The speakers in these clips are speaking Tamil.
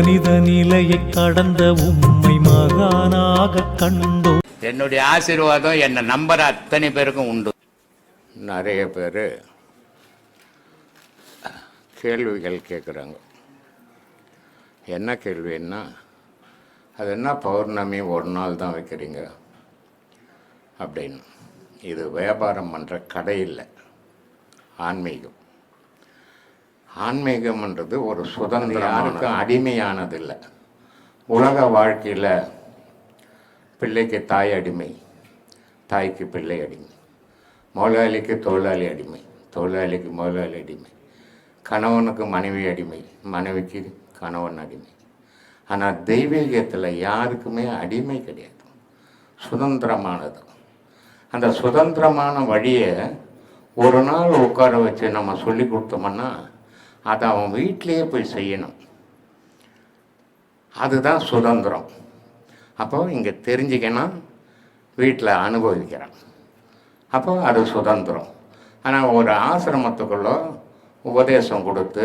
மனித நிலையை கடந்த உம்மை மகானாக கண்டோம். என்னுடைய ஆசீர்வாதம் என்னை நம்பர் அத்தனை பேருக்கும் உண்டு. நிறைய பேர் கேள்விகள் கேட்குறாங்க என்ன கேள்வின்னா அது என்ன பௌர்ணமி ஒரு நாள் தான் வைக்கிறீங்க? அப்படின்னு. இது வியாபாரம் பண்ணுற கடை இல்லை. ஆன்மீகம். ஆன்மீகம்ன்றது ஒரு சுதந்திரம் யாருக்கும் அடிமையானது இல்லை. உலக வாழ்க்கையில் பிள்ளைக்கு தாய் அடிமை தாய்க்கு பிள்ளை அடிமை முதலாளிக்கு தொழிலாளி அடிமை தொழிலாளிக்கு முதலாளி அடிமை கணவனுக்கு மனைவி அடிமை மனைவிக்கு கணவன் அடிமை. ஆனால் தெய்வீகத்தில் யாருக்குமே அடிமை கிடையாது. சுதந்திரமானது. அந்த சுதந்திரமான வழியை ஒரு நாள் உட்கார வச்சு நம்ம சொல்லி கொடுத்தோம்னா அதை அவன் வீட்டிலேயே போய் செய்யணும். அதுதான் சுதந்திரம். அப்போ இங்கே தெரிஞ்சுக்கணும் வீட்டில் அனுபவிக்கிறான். அப்போ அது சுதந்திரம். ஆனால் ஒரு ஆசிரமத்துக்குள்ளே உபதேசம் கொடுத்து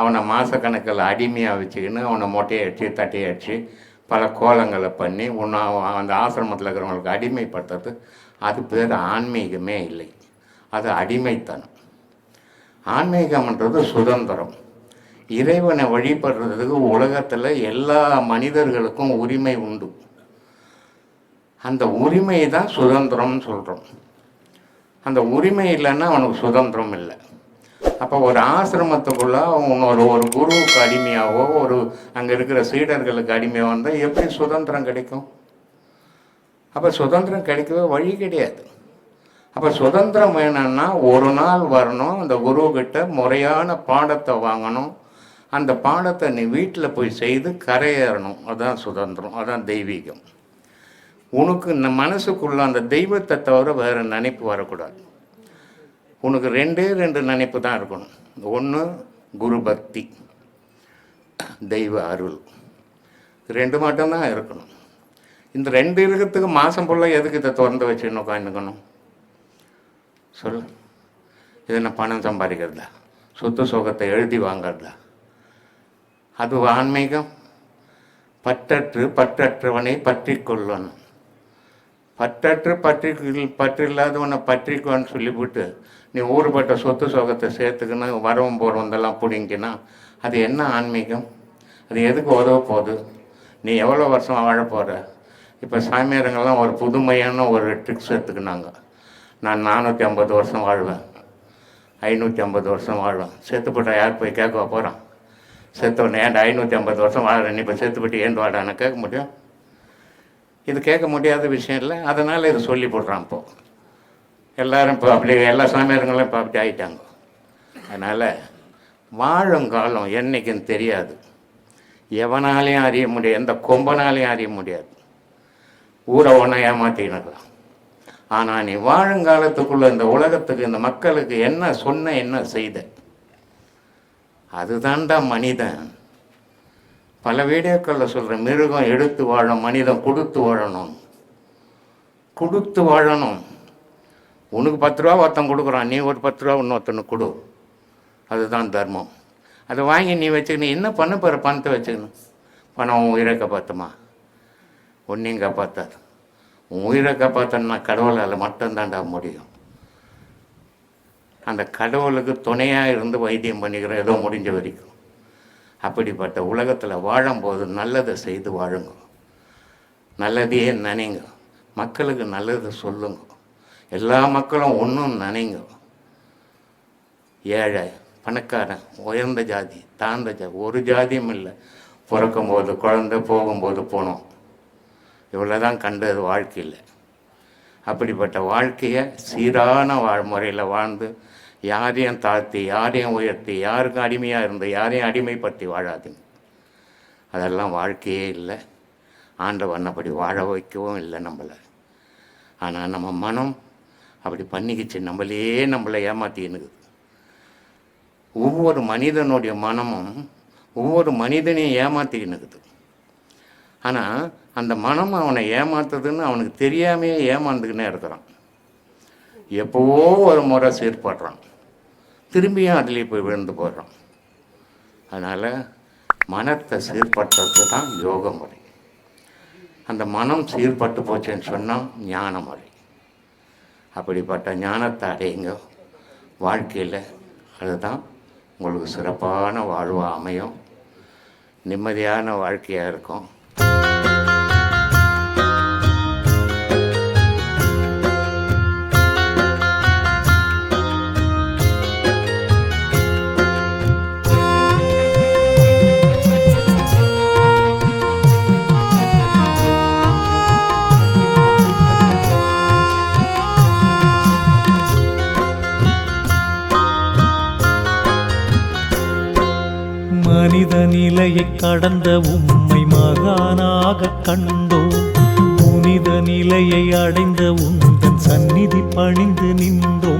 அவனை மாதக்கணக்கில் அடிமையாக வச்சுக்கின்னு அவனை மொட்டையடிச்சு தட்டையடிச்சு தட்டையை அடித்து பல கோலங்களை பண்ணி உன்னை அந்த ஆசிரமத்தில் இருக்கிறவங்களுக்கு அடிமைப்படுத்துறது அது பேர் ஆன்மீகமே இல்லை. அது அடிமைத்தனம். ஆன்மீகம்ன்றது சுதந்திரம். இறைவனை வழிபடுறதுக்கு உலகத்தில் எல்லா மனிதர்களுக்கும் உரிமை உண்டு. அந்த உரிமை தான் சுதந்திரம்னு சொல்கிறோம் அந்த உரிமை இல்லைன்னா அவனுக்கு சுதந்திரம் இல்லை. அப்போ ஒரு ஆசிரமத்துக்குள்ள இன்னொரு ஒரு ஒரு குருவுக்கு அடிமையாவோ ஒரு அங்கே இருக்கிற சீடர்களுக்கு அடிமையாக வந்தால் எப்படி சுதந்திரம் கிடைக்கும்? அப்போ சுதந்திரம் கிடைக்கவே வழி கிடையாது. அப்போ சுதந்திரம் வேணும்னா ஒரு நாள் வரணும். அந்த குருக்கிட்ட முறையான பாடத்தை வாங்கணும். அந்த பாடத்தை நீ வீட்டில் போய் செய்து கரையேறணும். அதுதான் சுதந்திரம் அதுதான் தெய்வீகம். உனக்கு இந்த மனசுக்குள்ள அந்த தெய்வத்தை தவிர வேறு நினைப்பு வரக்கூடாது. உனக்கு ரெண்டே ரெண்டு நினைப்பு தான் இருக்கணும். ஒன்று குரு பக்தி தெய்வ அருள். ரெண்டு மட்டும்தான் இருக்கணும். இந்த ரெண்டு இருக்கிறதுக்கு மாதம் ஃபுல்லாக எதுக்கு இதை திறந்து வச்சுன்னு உட்காந்துக்கணும் சொல்லு இது என்ன பணம் சம்பாதிக்கிறதா? சொத்து சுகத்தை எழுதி வாங்கிறதா? அது ஆன்மீகம். பற்றற்று பற்றற்றவனை பற்றி கொள்ளணும். பற்றற்று பற்றி பற்றில்லாதவனை பற்றிக்கோன்னு சொல்லிவிட்டு நீ ஊறுபட்ட சொத்து சுகத்தை சேர்த்துக்கணும் வரவும் போகிறவந்தெல்லாம் பிடிங்கினா அது என்ன ஆன்மீகம்? அது எதுக்கு உதவ போகுது? நீ எவ்வளோ வருஷம் வாழ போகிற இப்போ சாமியாருங்கெல்லாம் ஒரு புதுமையான ஒரு ட்ரிக்ஸ் எடுத்துக்கினாங்க. நான் நானூற்றி ஐம்பது வருஷம் வாழ்வேன். ஐநூற்றி ஐம்பது வருஷம் வாழ்வேன். செத்துப்பட்டா யார் போய் கேட்க போகிறான் செத்தவனே ஏன்டா ஐநூற்றி ஐம்பது வருஷம் வாழ்கிறேன் நீ இப்போ செத்துப்பட்டு ஏன் வாடான்னு கேட்க முடியும்? இது கேட்க முடியாத விஷயம் இல்லை. அதனால் இதை சொல்லி போடுறான் இப்போது எல்லோரும் இப்போ அப்படி எல்லா சாமியாருங்களும் இப்போ அப்படி ஆகிட்டாங்க அதனால் வாழும் காலம் என்னைக்குன்னு தெரியாது. எவனாலையும் அறிய முடியாது. எந்த கொம்பனாலையும் அறிய முடியாது. ஊரை ஒன்றை ஏமாத்தினுக்கலாம் ஆனால் நீ வாழுங்காலத்துக்குள்ள இந்த உலகத்துக்கு இந்த மக்களுக்கு என்ன சொன்ன என்ன செய்த? அதுதான்டா மனிதன். பல வீடியோக்களில் சொல்கிற மிருகம் எடுத்து வாழும் மனிதன் கொடுத்து வாழணும். கொடுத்து வாழணும். உனக்கு பத்து ரூபா ஒருத்தன் கொடுக்குறான் நீ ஒரு பத்து ரூபா இன்னொருத்தனுக்கு கொடு. அதுதான் தர்மம். அதை வாங்கி நீ வச்சுக்கணும் என்ன பண்ண போகிற பணத்தை வச்சுக்கணும் பணம் உயிரை காப்பாற்றுமா ஒன்றையும் காப்பாற்றாது உன் உயிரை காப்பாற்றணும்னா கடவுளால் மட்டும்தான்டா முடியும். அந்த கடவுளுக்கு துணையாக இருந்து வைத்தியம் பண்ணிக்கிற ஏதோ முடிஞ்ச வரைக்கும். அப்படிப்பட்ட உலகத்தில் வாழும்போது நல்லதை செய்து வாழுங்க. நல்லதையே நினைங்க. மக்களுக்கு நல்லதை சொல்லுங்க. எல்லா மக்களும் ஒன்றும் நினைங்க. ஏழை பணக்காரன் உயர்ந்த ஜாதி தாழ்ந்த ஜாதி ஒரு ஜாதியும் இல்லை. பிறக்கும்போது குழந்தை போகும்போது போனோம். இவ்வளோ தான் கண்டது வாழ்க்கையில். அப்படிப்பட்ட வாழ்க்கையை சீரான வாழ் முறையில் வாழ்ந்து யாரையும் தாழ்த்தி யாரையும் உயர்த்தி யாருக்கும் அடிமையாக இருந்து யாரையும் அடிமைப்படுத்தி வாழாதுங்க. அதெல்லாம் வாழ்க்கையே இல்லை. ஆண்டவன் அப்படி வாழ வைக்கவும் இல்லை நம்மளை. ஆனால் நம்ம மனம் அப்படி பண்ணிக்கிச்சு நம்மளே நம்மளை ஏமாத்தினுக்குது ஒவ்வொரு மனிதனுடைய மனமும் ஒவ்வொரு மனிதனையும் ஏமாத்திக்கினுக்குது ஆனால் அந்த மனம் அவனை ஏமாத்துதுன்னு அவனுக்கு தெரியாமையே ஏமாந்துக்கினே இருக்கிறான். எப்போவோ ஒரு முறை சீர்படுறான். திரும்பியும் அதுலேயே போய் விழுந்து போடுறான் அதனால் மனத்தை சீர்படுத்துறது தான் யோக முறை. அந்த மனம் சீர்பட்டு போச்சுன்னு சொன்னால் ஞான முறை. அப்படிப்பட்ட ஞானத்தை அடையுங்க. வாழ்க்கையில் அதுதான் உங்களுக்கு சிறப்பான வாழ்வாக அமையும். நிம்மதியான வாழ்க்கையாக இருக்கும். மனித நிலையை கடந்த உம்மை மகானாக கண்டோம் புனித நிலையை அடைந்த உந்தன் சந்நிதி பணிந்து நின்றோம்